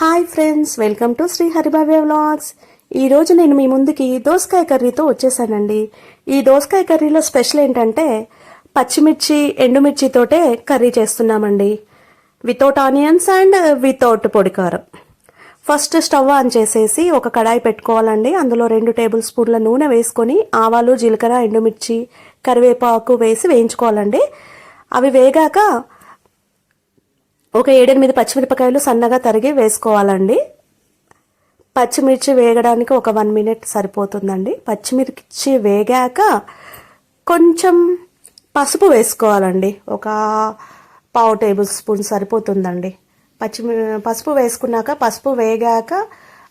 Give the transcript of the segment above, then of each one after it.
Hi friends welcome to Sri Haribhavya vlogs. ఈరోజు నేను మీ ముందుకి దోసకాయ కర్రీతో వచ్చేసానండి. ఈ దోసకాయ కర్రీలో స్పెషల్ ఏంటంటే పచ్చిమిర్చి ఎండుమిర్చితోటే కర్రీ చేస్తున్నామండి. వితౌట్ ఆనియన్స్ అండ్ వితౌట్ పొడికారం ఫస్ట్ స్టవ్ ఆన్ చేసేసి ఒక కడాయి పెట్టుకోవాలండి. అందులో రెండు టేబుల్ స్పూన్ల నూనె వేసుకొని ఆవాలు జీలకర్ర ఎండుమిర్చి కరివేపాకు వేసి వేయించుకోవాలండి. అవి వేగాక ఒక ఏడెనిమిది పచ్చిమిరపకాయలు సన్నగా తరిగి వేసుకోవాలండి. పచ్చిమిర్చి వేగడానికి ఒక వన్ మినిట్ సరిపోతుందండి. పచ్చిమిర్చి వేగాక కొంచెం పసుపు వేసుకోవాలండి. ఒక పావు టేబుల్ స్పూన్ సరిపోతుందండి. పచ్చిమి పసుపు వేసుకున్నాక పసుపు వేగాక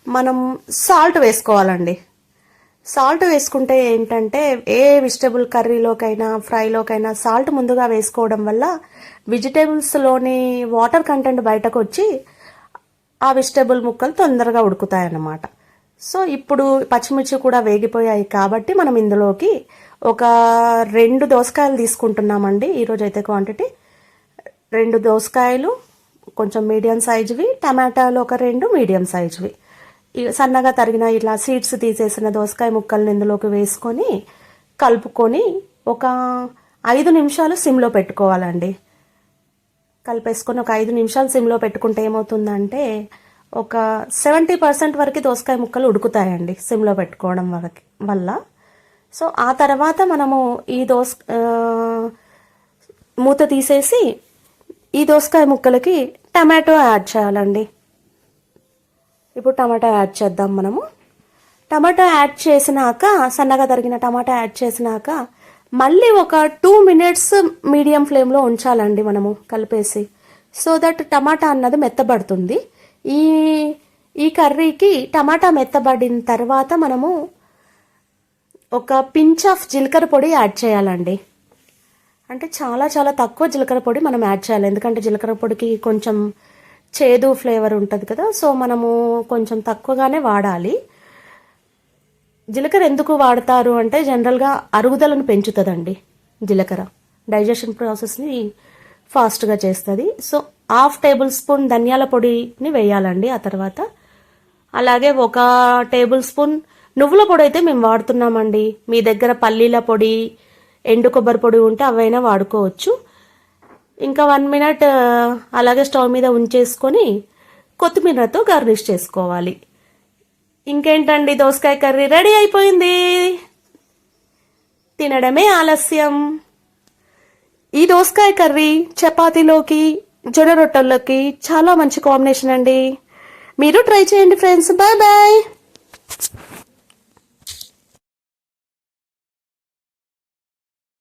మనం సాల్ట్ వేసుకోవాలండి. సాల్ట్ వేసుకుంటే ఏంటంటే ఏ వెజిటబుల్ కర్రీలోకైనా ఫ్రైలోకైనా సాల్ట్ ముందుగా వేసుకోవడం వల్ల వెజిటేబుల్స్లోని వాటర్ కంటెంట్ బయటకు వచ్చి ఆ వెజిటేబుల్ ముక్కలు తొందరగా ఉడుకుతాయన్నమాట. సో ఇప్పుడు పచ్చిమిర్చి కూడా వేగిపోయాయి కాబట్టి మనం ఇందులోకి ఒక రెండు దోసకాయలు తీసుకుంటున్నామండి. ఈరోజు అయితే క్వాంటిటీ రెండు దోసకాయలు కొంచెం మీడియం సైజువి టమాటాలు ఒక రెండు మీడియం సైజువి సన్నగా తరిగిన ఇలా సీడ్స్ తీసేసిన దోసకాయ ముక్కల్ని ఇందులోకి వేసుకొని కలుపుకొని ఒక ఐదు నిమిషాలు సిమ్లో పెట్టుకోవాలండి. కలిపేసుకొని ఒక ఐదు నిమిషాలు సిమ్లో పెట్టుకుంటే ఏమవుతుందంటే ఒక సెవెంటీ పర్సెంట్ వరకు దోసకాయ ముక్కలు ఉడుకుతాయండి సిమ్లో పెట్టుకోవడం వరకు వల్ల. సో ఆ తర్వాత మనము ఈ దోస మూత తీసేసి ఈ దోసకాయ ముక్కలకి టమాటో యాడ్ చేయాలండి. ఇప్పుడు టమాటా యాడ్ చేద్దాం మనము. టమాటా యాడ్ చేసినాక సన్నగా తరిగిన టమాటా యాడ్ చేసినాక మళ్ళీ ఒక టూ మినిట్స్ మీడియం ఫ్లేమ్లో ఉంచాలండి మనము కలిపేసి. సో దట్ టమాటా అన్నది మెత్తబడుతుంది. ఈ ఈ కర్రీకి టమాటా మెత్తబడిన తర్వాత మనము ఒక పించ్ ఆఫ్ జీలకర్ర పొడి యాడ్ చేయాలండి. అంటే చాలా చాలా తక్కువ జీలకర్ర పొడి మనం యాడ్ చేయాలి. ఎందుకంటే జీలకర్ర పొడికి కొంచెం చేదు ఫ్లేవర్ ఉంటుంది కదా సో మనము కొంచెం తక్కువగానే వాడాలి. జీలకర్ర ఎందుకు వాడతారు అంటే జనరల్గా అరుగుదలను పెంచుతుందండి జీలకర్ర. డైజెషన్ ప్రాసెస్ని ఫాస్ట్గా చేస్తుంది. సో హాఫ్ టేబుల్ స్పూన్ ధనియాల పొడిని వేయాలండి ఆ తర్వాత. అలాగే ఒక టేబుల్ స్పూన్ నువ్వుల పొడి అయితే మేము వాడుతున్నామండి. మీ దగ్గర పల్లీల పొడి ఎండు కొబ్బరి పొడి ఉంటే అవైనా వాడుకోవచ్చు. ఇంకా వన్ మినిట్ అలాగే స్టవ్ మీద ఉంచేసుకొని కొత్తిమీరతో గార్నిష్ చేసుకోవాలి. ఇంకేంటండి దోసకాయ కర్రీ రెడీ అయిపోయింది? తినడమే ఆలస్యం. ఈ దోసకాయ కర్రీ చపాతీలోకి జొన్న రొట్టెల్లోకి చాలా మంచి కాంబినేషన్ అండి. మీరు ట్రై చేయండి ఫ్రెండ్స్ బాయ్ బాయ్